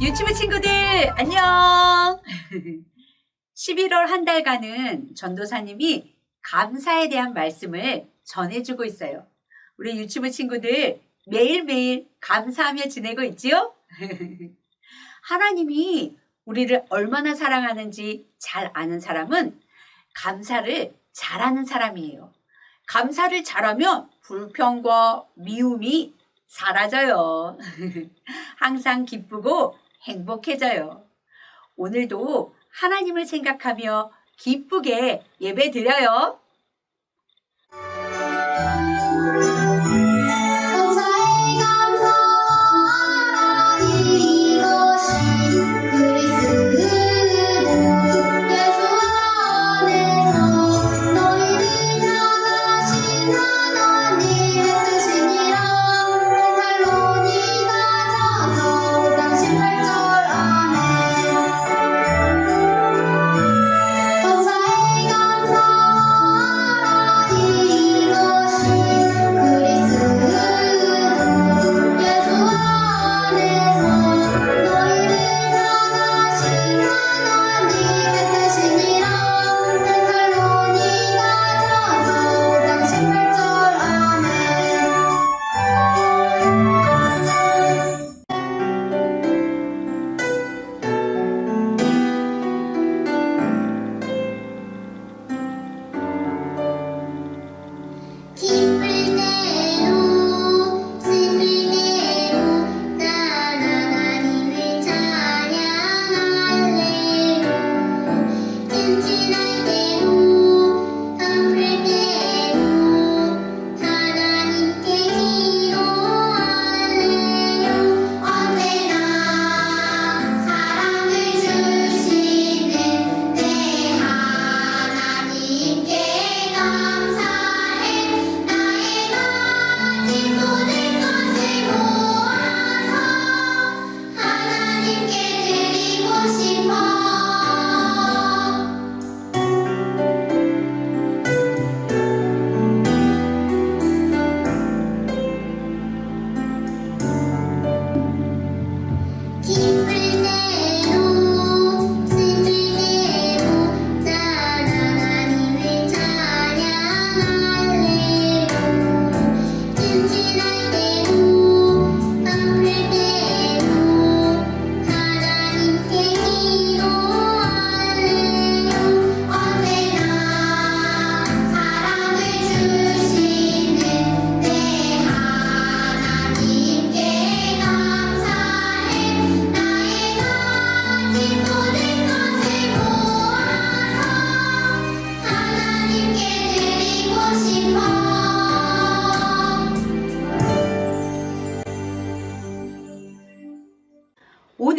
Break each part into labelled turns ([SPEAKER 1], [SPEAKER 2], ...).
[SPEAKER 1] 유튜브 친구들 안녕. 11월 한 달간은 전도사님이 감사에 대한 말씀을 전해주고 있어요. 우리 유튜브 친구들 매일매일 감사하며 지내고 있지요? 하나님이 우리를 얼마나 사랑하는지 잘 아는 사람은 감사를 잘하는 사람이에요. 감사를 잘하면 불평과 미움이 사라져요. 항상 기쁘고 행복해져요. 오늘도 하나님을 생각하며 기쁘게 예배 드려요.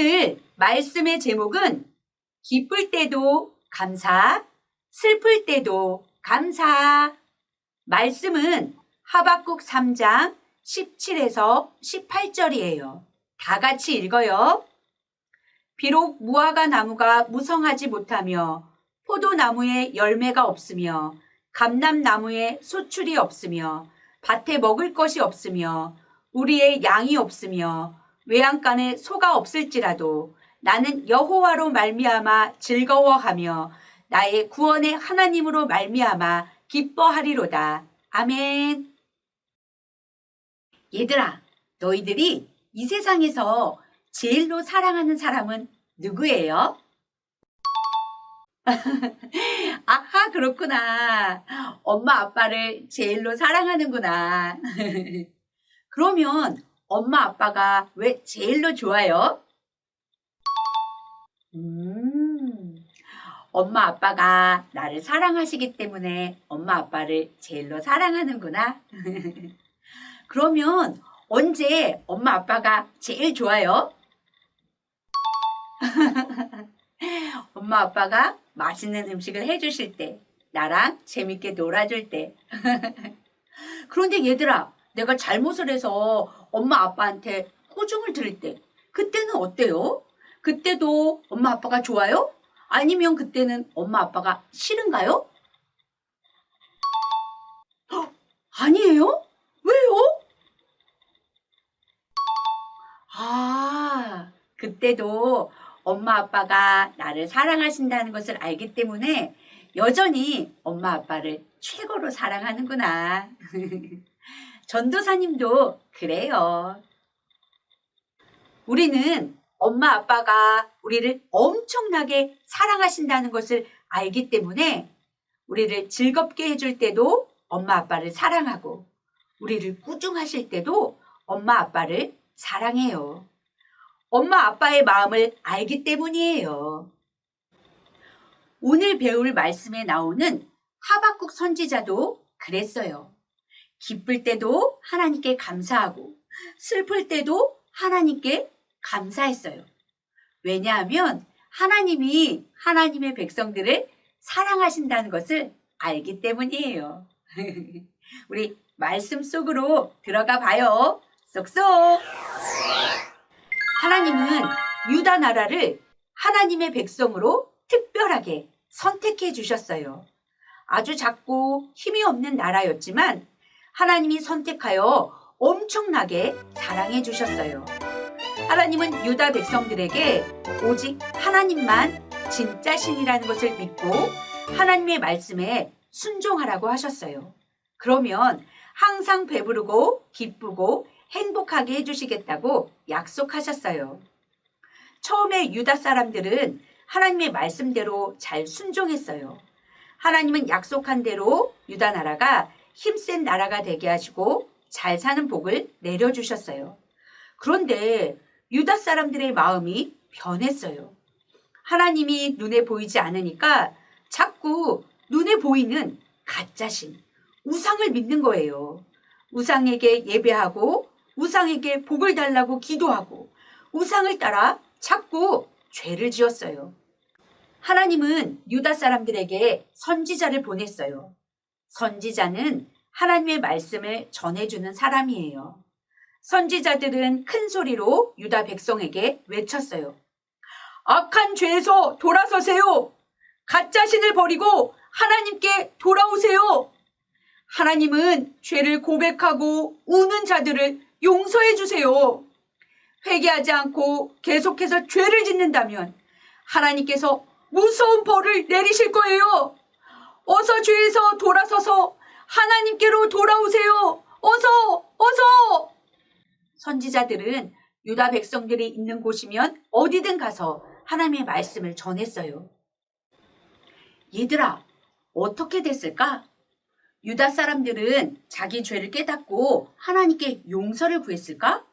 [SPEAKER 1] 오늘 말씀의 제목은 기쁠 때도 감사, 슬플 때도 감사. 말씀은 하박국 3장 17에서 18절이에요. 다 같이 읽어요. 비록 무화과 나무가 무성하지 못하며 포도나무에 열매가 없으며 감람나무에 소출이 없으며 밭에 먹을 것이 없으며 우리의 양이 없으며 외양간에 소가 없을지라도 나는 여호와로 말미암아 즐거워하며 나의 구원의 하나님으로 말미암아 기뻐하리로다. 아멘. 얘들아, 너희들이 이 세상에서 제일로 사랑하는 사람은 누구예요? 아하, 그렇구나. 엄마, 아빠를 제일로 사랑하는구나. 그러면 엄마, 아빠가 왜 제일로 좋아요? 음, 엄마, 아빠가 나를 사랑하시기 때문에 엄마, 아빠를 제일로 사랑하는구나. 그러면 언제 엄마, 아빠가 제일 좋아요? 엄마, 아빠가 맛있는 음식을 해주실 때, 나랑 재밌게 놀아줄 때. 그런데 얘들아, 내가 잘못을 해서 엄마, 아빠한테 호중을 들을 때, 그때는 어때요? 그때도 엄마, 아빠가 좋아요? 아니면 그때는 엄마, 아빠가 싫은가요? 헉, 아니에요? 왜요? 아, 그때도 엄마 아빠가 나를 사랑하신다는 것을 알기 때문에 여전히 엄마 아빠를 최고로 사랑하는구나. 전도사님도 그래요. 우리는 엄마 아빠가 우리를 엄청나게 사랑하신다는 것을 알기 때문에 우리를 즐겁게 해줄 때도 엄마 아빠를 사랑하고 우리를 꾸중하실 때도 엄마 아빠를 사랑해요. 엄마 아빠의 마음을 알기 때문이에요. 오늘 배울 말씀에 나오는 하박국 선지자도 그랬어요. 기쁠 때도 하나님께 감사하고 슬플 때도 하나님께 감사했어요. 왜냐하면 하나님이 하나님의 백성들을 사랑하신다는 것을 알기 때문이에요. 우리 말씀 속으로 들어가 봐요. 쏙쏙. 하나님은 유다 나라를 하나님의 백성으로 특별하게 선택해 주셨어요. 아주 작고 힘이 없는 나라였지만 하나님이 선택하여 엄청나게 사랑해 주셨어요. 하나님은 유다 백성들에게 오직 하나님만 진짜 신이라는 것을 믿고 하나님의 말씀에 순종하라고 하셨어요. 그러면 항상 배부르고 기쁘고 행복하게 해주시겠다고 약속하셨어요. 처음에 유다 사람들은 하나님의 말씀대로 잘 순종했어요. 하나님은 약속한 대로 유다 나라가 힘센 나라가 되게 하시고 잘 사는 복을 내려주셨어요. 그런데 유다 사람들의 마음이 변했어요. 하나님이 눈에 보이지 않으니까 자꾸 눈에 보이는 가짜신, 우상을 믿는 거예요. 우상에게 예배하고 우상에게 복을 달라고 기도하고 우상을 따라 자꾸 죄를 지었어요. 하나님은 유다 사람들에게 선지자를 보냈어요. 선지자는 하나님의 말씀을 전해주는 사람이에요. 선지자들은 큰 소리로 유다 백성에게 외쳤어요. 악한 죄에서 돌아서세요. 가짜 신을 버리고 하나님께 돌아오세요. 하나님은 죄를 고백하고 우는 자들을 용서해 주세요. 회개하지 않고 계속해서 죄를 짓는다면 하나님께서 무서운 벌을 내리실 거예요. 어서 죄에서 돌아서서 하나님께로 돌아오세요. 어서, 어서! 선지자들은 유다 백성들이 있는 곳이면 어디든 가서 하나님의 말씀을 전했어요. 얘들아, 어떻게 됐을까? 유다 사람들은 자기 죄를 깨닫고 하나님께 용서를 구했을까?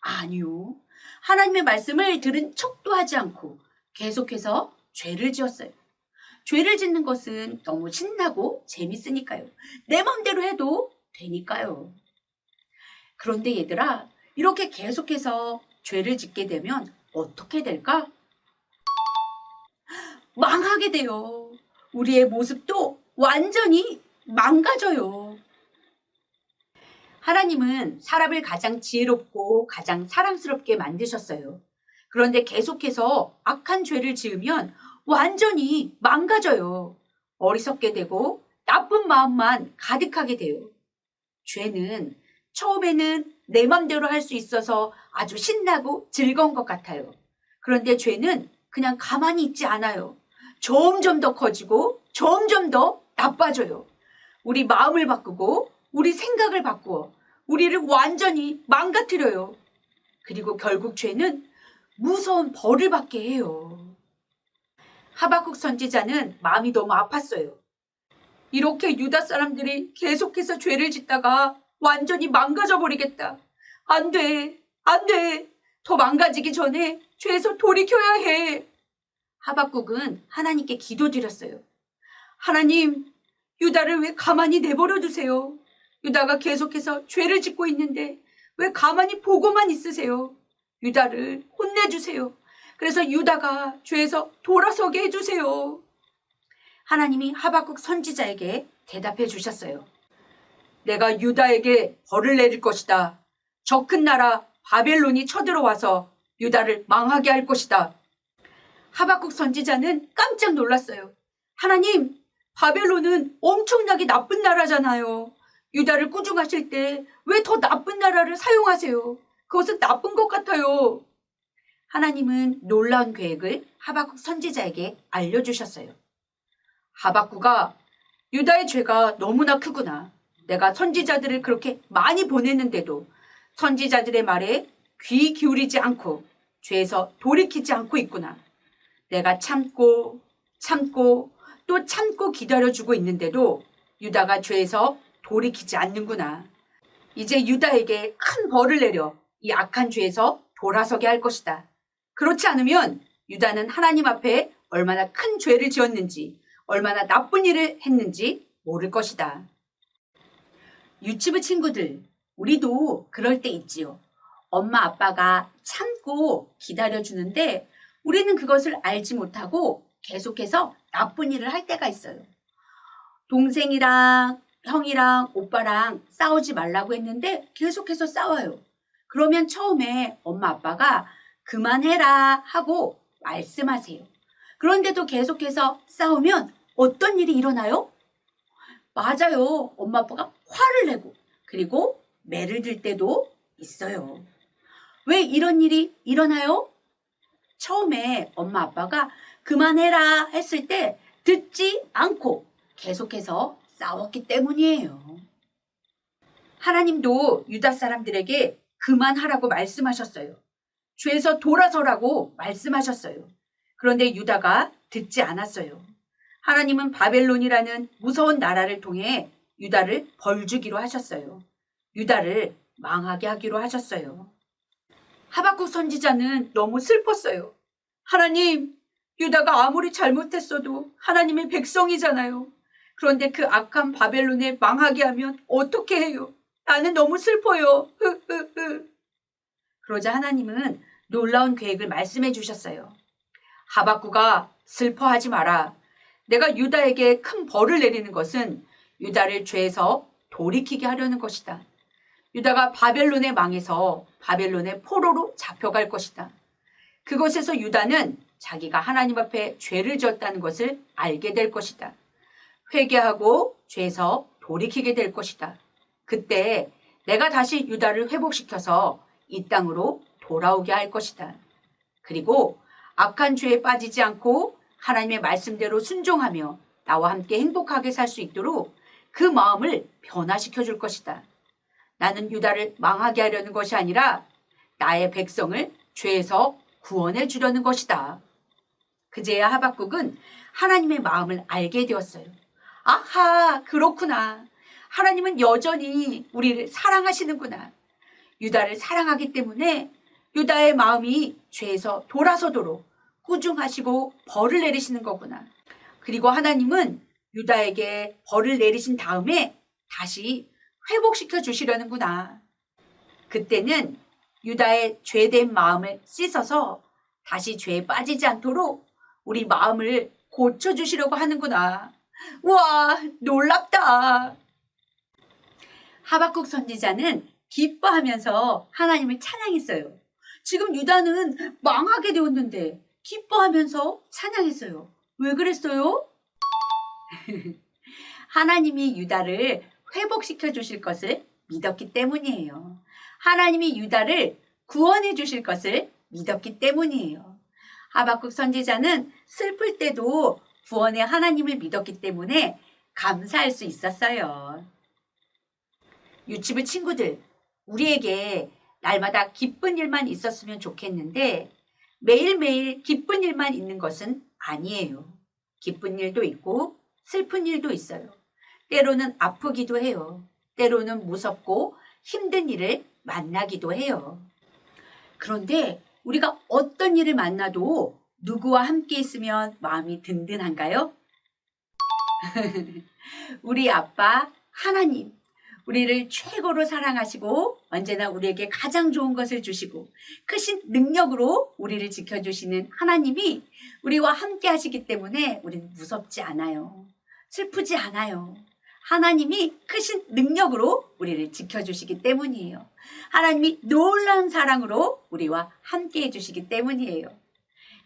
[SPEAKER 1] 아니요. 하나님의 말씀을 들은 척도 하지 않고 계속해서 죄를 지었어요. 죄를 짓는 것은 너무 신나고 재밌으니까요. 내 마음대로 해도 되니까요. 그런데 얘들아, 이렇게 계속해서 죄를 짓게 되면 어떻게 될까? 망하게 돼요. 우리의 모습도 완전히 망가져요. 하나님은 사람을 가장 지혜롭고 가장 사랑스럽게 만드셨어요. 그런데 계속해서 악한 죄를 지으면 완전히 망가져요. 어리석게 되고 나쁜 마음만 가득하게 돼요. 죄는 처음에는 내 맘대로 할 수 있어서 아주 신나고 즐거운 것 같아요. 그런데 죄는 그냥 가만히 있지 않아요. 점점 더 커지고 점점 더 나빠져요. 우리 마음을 바꾸고 우리 생각을 바꾸어 우리를 완전히 망가뜨려요. 그리고 결국 죄는 무서운 벌을 받게 해요. 하박국 선지자는 마음이 너무 아팠어요. 이렇게 유다 사람들이 계속해서 죄를 짓다가 완전히 망가져 버리겠다. 안 돼, 안 돼. 더 망가지기 전에 죄에서 돌이켜야 해. 하박국은 하나님께 기도드렸어요. 하나님, 유다를 왜 가만히 내버려 두세요? 유다가 계속해서 죄를 짓고 있는데 왜 가만히 보고만 있으세요? 유다를 혼내주세요. 그래서 유다가 죄에서 돌아서게 해주세요. 하나님이 하박국 선지자에게 대답해 주셨어요. 내가 유다에게 벌을 내릴 것이다. 저 큰 나라 바벨론이 쳐들어와서 유다를 망하게 할 것이다. 하박국 선지자는 깜짝 놀랐어요. 하나님, 바벨론은 엄청나게 나쁜 나라잖아요. 유다를 꾸중하실 때 왜 더 나쁜 나라를 사용하세요? 그것은 나쁜 것 같아요. 하나님은 놀라운 계획을 하박국 선지자에게 알려주셨어요. 하박국아, 유다의 죄가 너무나 크구나. 내가 선지자들을 그렇게 많이 보냈는데도 선지자들의 말에 귀 기울이지 않고 죄에서 돌이키지 않고 있구나. 내가 참고 참고 또 참고 기다려주고 있는데도 유다가 죄에서 돌이키지 않는구나. 이제 유다에게 큰 벌을 내려 이 악한 죄에서 돌아서게 할 것이다. 그렇지 않으면 유다는 하나님 앞에 얼마나 큰 죄를 지었는지, 얼마나 나쁜 일을 했는지 모를 것이다. 유치부 친구들, 우리도 그럴 때 있지요. 엄마 아빠가 참고 기다려주는데 우리는 그것을 알지 못하고 계속해서 나쁜 일을 할 때가 있어요. 동생이랑 형이랑 오빠랑 싸우지 말라고 했는데 계속해서 싸워요. 그러면 처음에 엄마 아빠가 그만해라 하고 말씀하세요. 그런데도 계속해서 싸우면 어떤 일이 일어나요? 맞아요. 엄마 아빠가 화를 내고 그리고 매를 들 때도 있어요. 왜 이런 일이 일어나요? 처음에 엄마 아빠가 그만해라 했을 때 듣지 않고 계속해서 싸웠기 때문이에요. 하나님도 유다 사람들에게 그만하라고 말씀하셨어요. 죄에서 돌아서라고 말씀하셨어요. 그런데 유다가 듣지 않았어요. 하나님은 바벨론이라는 무서운 나라를 통해 유다를 벌주기로 하셨어요. 유다를 망하게 하기로 하셨어요. 하박국 선지자는 너무 슬펐어요. 하나님, 유다가 아무리 잘못했어도 하나님의 백성이잖아요. 그런데 그 악한 바벨론에 망하게 하면 어떻게 해요? 나는 너무 슬퍼요. 그러자 하나님은 놀라운 계획을 말씀해 주셨어요. 하박구가 슬퍼하지 마라. 내가 유다에게 큰 벌을 내리는 것은 유다를 죄에서 돌이키게 하려는 것이다. 유다가 바벨론에 망해서 바벨론의 포로로 잡혀갈 것이다. 그곳에서 유다는 자기가 하나님 앞에 죄를 지었다는 것을 알게 될 것이다. 회개하고 죄에서 돌이키게 될 것이다. 그때 내가 다시 유다를 회복시켜서 이 땅으로 돌아오게 할 것이다. 그리고 악한 죄에 빠지지 않고 하나님의 말씀대로 순종하며 나와 함께 행복하게 살 수 있도록 그 마음을 변화시켜 줄 것이다. 나는 유다를 망하게 하려는 것이 아니라 나의 백성을 죄에서 구원해 주려는 것이다. 그제야 하박국은 하나님의 마음을 알게 되었어요. 아하, 그렇구나. 하나님은 여전히 우리를 사랑하시는구나. 유다를 사랑하기 때문에 유다의 마음이 죄에서 돌아서도록 꾸중하시고 벌을 내리시는 거구나. 그리고 하나님은 유다에게 벌을 내리신 다음에 다시 회복시켜 주시려는구나. 그때는 유다의 죄된 마음을 씻어서 다시 죄에 빠지지 않도록 우리 마음을 고쳐주시려고 하는구나. 와, 놀랍다. 하박국 선지자는 기뻐하면서 하나님을 찬양했어요. 지금 유다는 망하게 되었는데 기뻐하면서 찬양했어요. 왜 그랬어요? 하나님이 유다를 회복시켜 주실 것을 믿었기 때문이에요. 하나님이 유다를 구원해 주실 것을 믿었기 때문이에요. 하박국 선지자는 슬플 때도 구원의 하나님을 믿었기 때문에 감사할 수 있었어요. 유치부 친구들, 우리에게 날마다 기쁜 일만 있었으면 좋겠는데 매일매일 기쁜 일만 있는 것은 아니에요. 기쁜 일도 있고 슬픈 일도 있어요. 때로는 아프기도 해요. 때로는 무섭고 힘든 일을 만나기도 해요. 그런데 우리가 어떤 일을 만나도 누구와 함께 있으면 마음이 든든한가요? 우리 아빠 하나님, 우리를 최고로 사랑하시고 언제나 우리에게 가장 좋은 것을 주시고 크신 능력으로 우리를 지켜주시는 하나님이 우리와 함께 하시기 때문에 우리는 무섭지 않아요. 슬프지 않아요. 하나님이 크신 능력으로 우리를 지켜주시기 때문이에요. 하나님이 놀라운 사랑으로 우리와 함께 해주시기 때문이에요.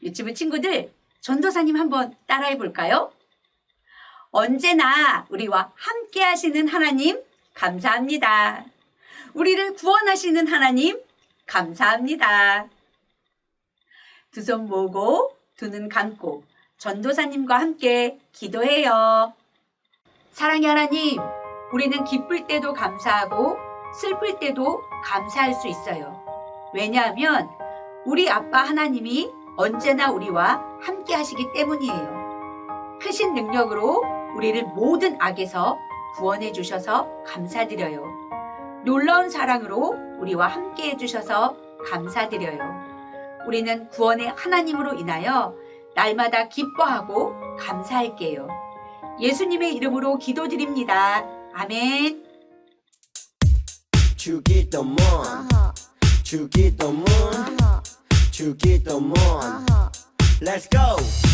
[SPEAKER 1] 유튜브 친구들, 전도사님 한번 따라해 볼까요? 언제나 우리와 함께 하시는 하나님, 감사합니다. 우리를 구원하시는 하나님, 감사합니다. 두 손 모으고 두 눈 감고 전도사님과 함께 기도해요. 사랑의 하나님, 우리는 기쁠 때도 감사하고 슬플 때도 감사할 수 있어요. 왜냐하면 우리 아빠 하나님이 언제나 우리와 함께 하시기 때문이에요. 크신 능력으로 우리를 모든 악에서 구원해 주셔서 감사드려요. 놀라운 사랑으로 우리와 함께 해주셔서 감사드려요. 우리는 구원의 하나님으로 인하여 날마다 기뻐하고 감사할게요. 예수님의 이름으로 기도드립니다. 아멘.
[SPEAKER 2] 주기도문 주기도문 주기도문 Let's go